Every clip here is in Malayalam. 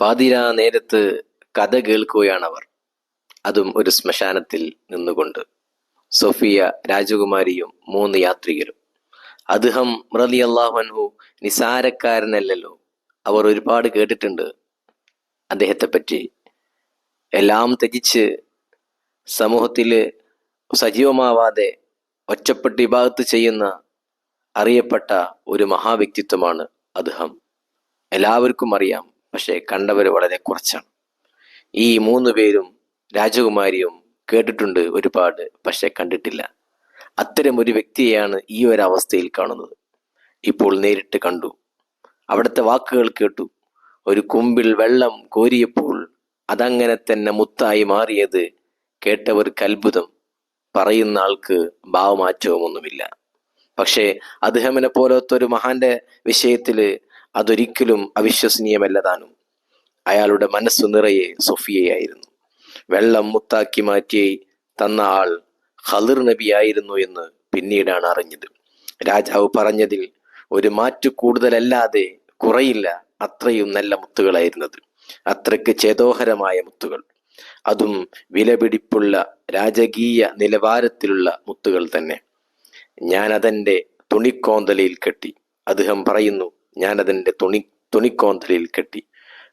പാതിരാ നേരത്ത് കഥ കേൾക്കുകയാണ് അവർ അതും ഒരു ശ്മശാനത്തിൽ നിന്നുകൊണ്ട്. സൊഫിയ രാജകുമാരിയും മൂന്ന് യാത്രികരും. അദ്ദേഹം റലി അള്ളാഹു നിസാരക്കാരനല്ലല്ലോ. അവർ ഒരുപാട് കേട്ടിട്ടുണ്ട് അദ്ദേഹത്തെ പറ്റി എല്ലാം ത്യജിച്ച് സമൂഹത്തിൽ സജീവമാവാതെ ഒറ്റപ്പെട്ട് വിഭാഗത്ത് ചെയ്യുന്ന അറിയപ്പെട്ട ഒരു മഹാവ്യക്തിത്വമാണ് അദ്ദേഹം. എല്ലാവർക്കും അറിയാം പക്ഷെ കണ്ടവർ വളരെ കുറച്ചാണ്. ഈ മൂന്ന് പേരും രാജകുമാരിയും കേട്ടിട്ടുണ്ട് ഒരുപാട് പക്ഷേ കണ്ടിട്ടില്ല. അത്തരം ഒരു വ്യക്തിയെയാണ് ഈ ഒരു അവസ്ഥയിൽ കാണുന്നത്. ഇപ്പോൾ നേരിട്ട് കണ്ടു. അവിടുത്തെ വാക്കുകൾ കേട്ടു. ഒരു കുമ്പിൽ വെള്ളം കോരിയപ്പോൾ അതങ്ങനെ തന്നെ മുത്തായി മാറിയത് കേട്ടവർക്ക് അത്ഭുതം പറയുന്ന ആൾക്ക് ഭാവമാറ്റവും ഒന്നുമില്ല പക്ഷേ അദ്ദേഹമിനെ പോലത്തെ ഒരു മഹാന്റെ വിഷയത്തിൽ അതൊരിക്കലും അവിശ്വസനീയമല്ല താനും അയാളുടെ മനസ്സു നിറയെ സൊഫിയയായിരുന്നു. വെള്ളം മുത്താക്കി മാറ്റി തന്ന ആൾ ഖലിർ നബിയായിരുന്നു എന്ന് പിന്നീടാണ് അറിഞ്ഞത്. രാജാവ് പറഞ്ഞതിൽ ഒരു മാറ്റു കൂടുതലല്ലാതെ കുറയില്ല അത്രയും നല്ല മുത്തുകളായിരുന്നത്. അത്രയ്ക്ക് ചേതോഹരമായ മുത്തുകൾ. അതും വിലപിടിപ്പുള്ള രാജകീയ നിലവാരത്തിലുള്ള മുത്തുകൾ തന്നെ. ഞാൻ അതെന്റെ തുണിക്കോന്തലയിൽ കെട്ടി. അദ്ദേഹം പറയുന്നു ഞാൻ അതെന്റെ തുണി തുണിക്കോന്തലിൽ കെട്ടി.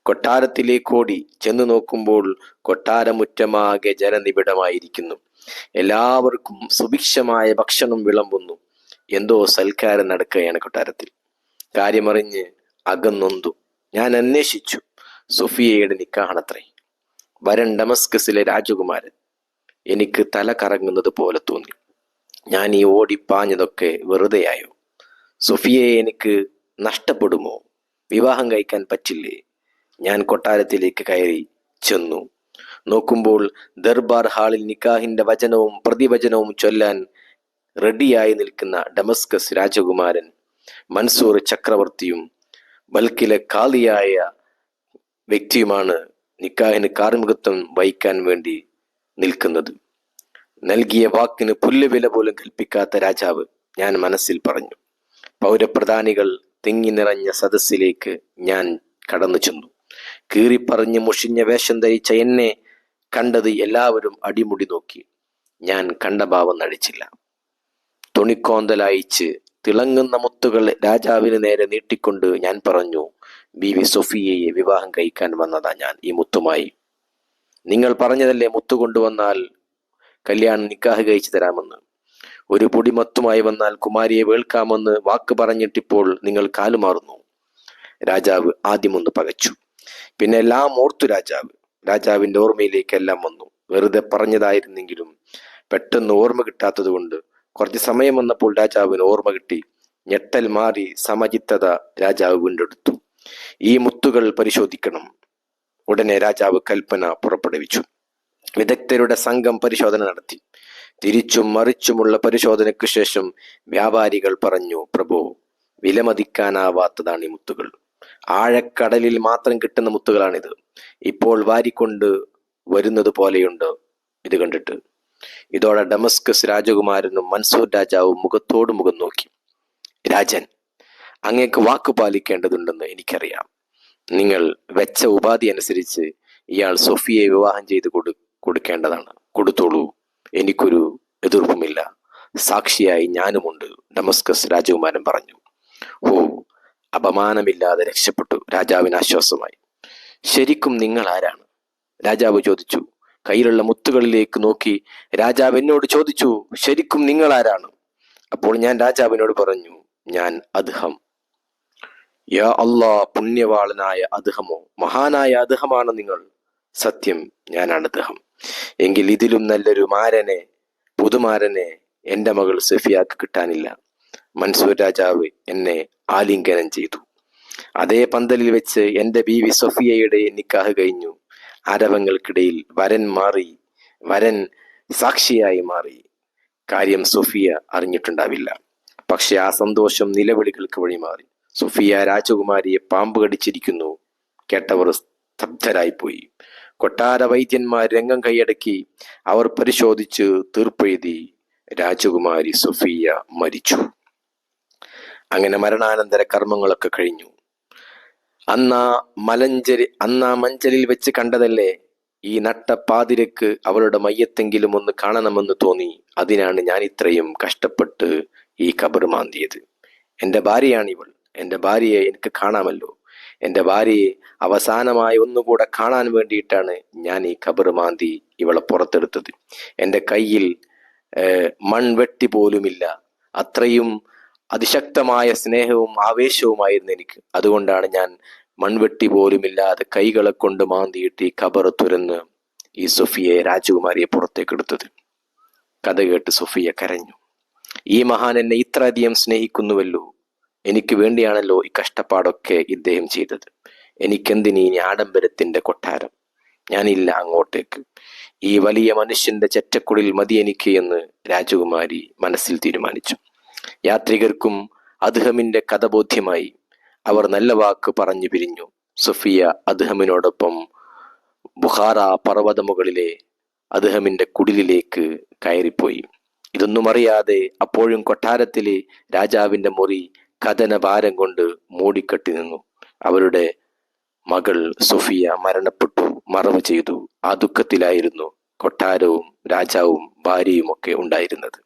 കൊട്ടാരത്തിലേക്കോടി ചെന്നു നോക്കുമ്പോൾ കൊട്ടാരമുറ്റമാകെ ജനനിബിഡമായിരിക്കുന്നു. എല്ലാവർക്കും സുഭിക്ഷമായ ഭക്ഷണം വിളമ്പുന്നു. എന്തോ സൽക്കാരം നടക്കുകയാണ് കൊട്ടാരത്തിൽ. കാര്യമറിഞ്ഞ് അകന്നൊന്തു. ഞാൻ അന്വേഷിച്ചു. സുഫിയയുടെ നിക്കാണത്രേ വരൻ ഡമസ്കസിലെ രാജകുമാരൻ. എനിക്ക് തല കറങ്ങുന്നത് പോലെ തോന്നി. ഞാൻ ഈ ഓടിപ്പാഞ്ഞതൊക്കെ വെറുതെയായോ? സുഫിയെ എനിക്ക് നഷ്ടപ്പെടുമോ? വിവാഹം കഴിക്കാൻ പറ്റില്ലേ? ഞാൻ കൊട്ടാരത്തിലേക്ക് കയറി ചെന്നു. നോക്കുമ്പോൾ ദർബാർ ഹാളിൽ നിക്കാഹിന്റെ വചനവും പ്രതിവചനവും ചൊല്ലാൻ റെഡിയായി നിൽക്കുന്ന ഡമസ്കസ് രാജകുമാരൻ മൻസൂർ ചക്രവർത്തിയും ബൽക്കിലെ കാലിയായ വ്യക്തിയുമാണ് നിക്കാഹിന് കാർമികത്വം വഹിക്കാൻ വേണ്ടി നിൽക്കുന്നത്. നൽകിയ വാക്കിന് പുല്ലുവില പോലും കൽപ്പിക്കാത്ത രാജാവ് ഞാൻ മനസ്സിൽ പറഞ്ഞു. പൗരപ്രധാനികൾ തിങ്ങി നിറഞ്ഞ സദസ്സിലേക്ക് ഞാൻ കടന്നു ചെന്നു കീറിപ്പറഞ്ഞ് മുഷിഞ്ഞ വേഷം ധരിച്ച എന്നെ കണ്ടത് എല്ലാവരും അടിമുടി നോക്കി. ഞാൻ കണ്ട ഭാവം നടിച്ചില്ല. തുണിക്കോന്തലയച്ച് തിളങ്ങുന്ന മുത്തുകൾ രാജാവിന് നേരെ നീട്ടിക്കൊണ്ട് ഞാൻ പറഞ്ഞു ബി. വി. സൊഫിയയെ വിവാഹം കഴിക്കാൻ വന്നതാ ഞാൻ ഈ മുത്തുമായി. നിങ്ങൾ പറഞ്ഞതല്ലേ മുത്തു കൊണ്ടുവന്നാൽ കല്യാണം നിക്കാഹ് കഴിച്ചു തരാമെന്ന്. ഒരു പൊടിമത്തുമായി വന്നാൽ കുമാരിയെ വേൾക്കാമെന്ന് വാക്ക് പറഞ്ഞിട്ടിപ്പോൾ നിങ്ങൾ കാലുമാറുന്നു രാജാവ് ആദ്യമൊന്ന് പകച്ചു. പിന്നെ എല്ലാം ഓർത്തു രാജാവ് രാജാവിന്റെ ഓർമ്മയിലേക്കെല്ലാം വന്നു. വെറുതെ പറഞ്ഞതായിരുന്നെങ്കിലും പെട്ടെന്ന് ഓർമ്മ കിട്ടാത്തത് കൊണ്ട് കുറച്ച് സമയം വന്നപ്പോൾ രാജാവിന് ഓർമ്മ കിട്ടി. ഞെട്ടൽ മാറി സമചിത്തത രാജാവ് വീണ്ടെടുത്തു. ഈ മുത്തുകൾ പരിശോധിക്കണം. ഉടനെ രാജാവ് കൽപ്പന പുറപ്പെടുവിച്ചു. വിദഗ്ധരുടെ സംഘം പരിശോധന നടത്തി. തിരിച്ചും മറിച്ചുമുള്ള പരിശോധനയ്ക്ക് ശേഷം വ്യാപാരികൾ പറഞ്ഞു പ്രഭു വിലമതിക്കാനാവാത്തതാണ് ഈ മുത്തുകൾ. ആഴക്കടലിൽ മാത്രം കിട്ടുന്ന മുത്തുകളാണിത്. ഇപ്പോൾ വാരിക്കൊണ്ട് വരുന്നത് പോലെയുണ്ട് ഇത് കണ്ടിട്ട്. ഇതോടെ ഡമസ്കസ് രാജകുമാരനും മൻസൂർ രാജാവും മുഖത്തോട് മുഖം നോക്കി. രാജൻ അങ്ങേക്ക് വാക്ക് പാലിക്കേണ്ടതുണ്ടെന്ന് എനിക്കറിയാം. നിങ്ങൾ വെച്ച ഉപാധി അനുസരിച്ച് ഇയാൾ സൊഫിയെ വിവാഹം ചെയ്ത് കൊടു കൊടുക്കേണ്ടതാണ്. കൊടുത്തോളൂ. എനിക്കൊരു എതിർപ്പുമില്ല. സാക്ഷിയായി ഞാനുമുണ്ട് ഡമസ്കസ് രാജകുമാരൻ പറഞ്ഞു. ഓ അപമാനമില്ലാതെ രക്ഷപ്പെട്ടു രാജാവിന് ആശ്വാസമായി. ശരിക്കും നിങ്ങൾ ആരാണ്? രാജാവ് ചോദിച്ചു. കയ്യിലുള്ള മുത്തുകളിലേക്ക് നോക്കി രാജാവ് എന്നോട് ചോദിച്ചു ശരിക്കും നിങ്ങൾ ആരാണ്? അപ്പോൾ ഞാൻ രാജാവിനോട് പറഞ്ഞു ഞാൻ അദ്ഹം. യാ അള്ളാ പുണ്യവാളനായ അദ്ഹമോ മഹാനായ അദ്ഹമാണ് നിങ്ങൾ. സത്യം ഞാനാണ് അദ്ദേഹം എങ്കിൽ ഇതിലും നല്ലൊരു മാരനെ പുതുമാരനെ എന്റെ മകൾ സഫിയാക്ക് കിട്ടാനില്ല. മൻസൂർ രാജാവ് എന്നെ ആലിംഗനം ചെയ്തു. അതേ പന്തലിൽ വെച്ച് എന്റെ ബീവി സഫിയയുടെ നിക്കാഹ് കഴിഞ്ഞു. ആരവങ്ങൾക്കിടയിൽ വരൻ മാറി വരൻ സാക്ഷിയായി മാറി. കാര്യം സൊഫിയ അറിഞ്ഞിട്ടുണ്ടാവില്ല. പക്ഷെ ആ സന്തോഷം നിലവിളികൾക്ക് വഴിമാറി സുഫിയ രാജകുമാരിയെ പാമ്പ് കടിച്ചിരിക്കുന്നു. കേട്ടവർ സ്തബ്ധരായിപ്പോയി. കൊട്ടാര വൈദ്യന്മാർ രംഗം കൈയടക്കി അവർ പരിശോധിച്ച് തീർപ്പെഴുതി. രാജകുമാരി സുഫിയ മരിച്ചു. അങ്ങനെ മരണാനന്തര കർമ്മങ്ങളൊക്കെ കഴിഞ്ഞു. അന്നാ മലഞ്ചരി അന്നാ മഞ്ചലിൽ വെച്ച് കണ്ടതല്ലേ ഈ നട്ട പാതിരക്ക് അവളുടെ മയ്യത്തെങ്കിലും ഒന്ന് കാണണമെന്ന് തോന്നി. അതിനാണ് ഞാൻ ഇത്രയും കഷ്ടപ്പെട്ട് ഈ കബർ മാന്തിയത്. എന്റെ ഭാര്യയാണിവൾ. എന്റെ ഭാര്യയെ എനിക്ക് കാണാമല്ലോ. എന്റെ ഭാര്യയെ അവസാനമായി ഒന്നുകൂടെ കാണാൻ വേണ്ടിയിട്ടാണ് ഞാൻ ഈ ഖബർ മാന്തി ഇവളെ പുറത്തെടുത്തത്. എന്റെ കയ്യിൽ മൺവെട്ടി പോലുമില്ല. അത്രയും അതിശക്തമായ സ്നേഹവും ആവേശവുമായിരുന്നു എനിക്ക്. അതുകൊണ്ടാണ് ഞാൻ മൺവെട്ടി പോലുമില്ലാതെ കൈകളെ കൊണ്ട് മാന്തിയിട്ട് ഈ ഖബർ തുരന്ന് ഈ സുഫിയെ രാജകുമാരിയെ പുറത്തേക്ക് എടുത്തത് കഥ കേട്ട് സുഫിയെ കരഞ്ഞു. ഈ മഹാൻ എന്നെ ഇത്രയധികം സ്നേഹിക്കുന്നുവല്ലോ. എനിക്ക് വേണ്ടിയാണല്ലോ ഈ കഷ്ടപ്പാടൊക്കെ ഇദ്ദേഹം ചെയ്തത്. എനിക്കെന്തിനീ ആഡംബരത്തിന്റെ കൊട്ടാരം? ഞാനില്ല അങ്ങോട്ടേക്ക്. ഈ വലിയ മനുഷ്യന്റെ ചെറ്റക്കുടിൽ മതി എനിക്ക് എന്ന് രാജകുമാരി മനസ്സിൽ തീരുമാനിച്ചു. യാത്രികർക്കും അദ്ഹമിന്റെ കഥ ബോധ്യമായി. അവർ നല്ല വാക്ക് പറഞ്ഞു പിരിഞ്ഞു. സുഫിയ അദ്ഹമിനോടൊപ്പം ബുഹാറ പർവതമുകളിലെ അദ്ദേഹമിന്റെ കുടിലിലേക്ക് കയറിപ്പോയി. ഇതൊന്നും അറിയാതെ അപ്പോഴും കൊട്ടാരത്തിലെ രാജാവിന്റെ മുറി കഥന ഭാരം കൊണ്ട് മൂടിക്കെട്ടി നിന്നു. അവരുടെ മകൾ സൊഫിയ മരണപ്പെട്ടു മറവ് ചെയ്തു. ആ ദുഃഖത്തിലായിരുന്നു കൊട്ടാരവും രാജാവും ഭാര്യയുമൊക്കെ ഉണ്ടായിരുന്നത്.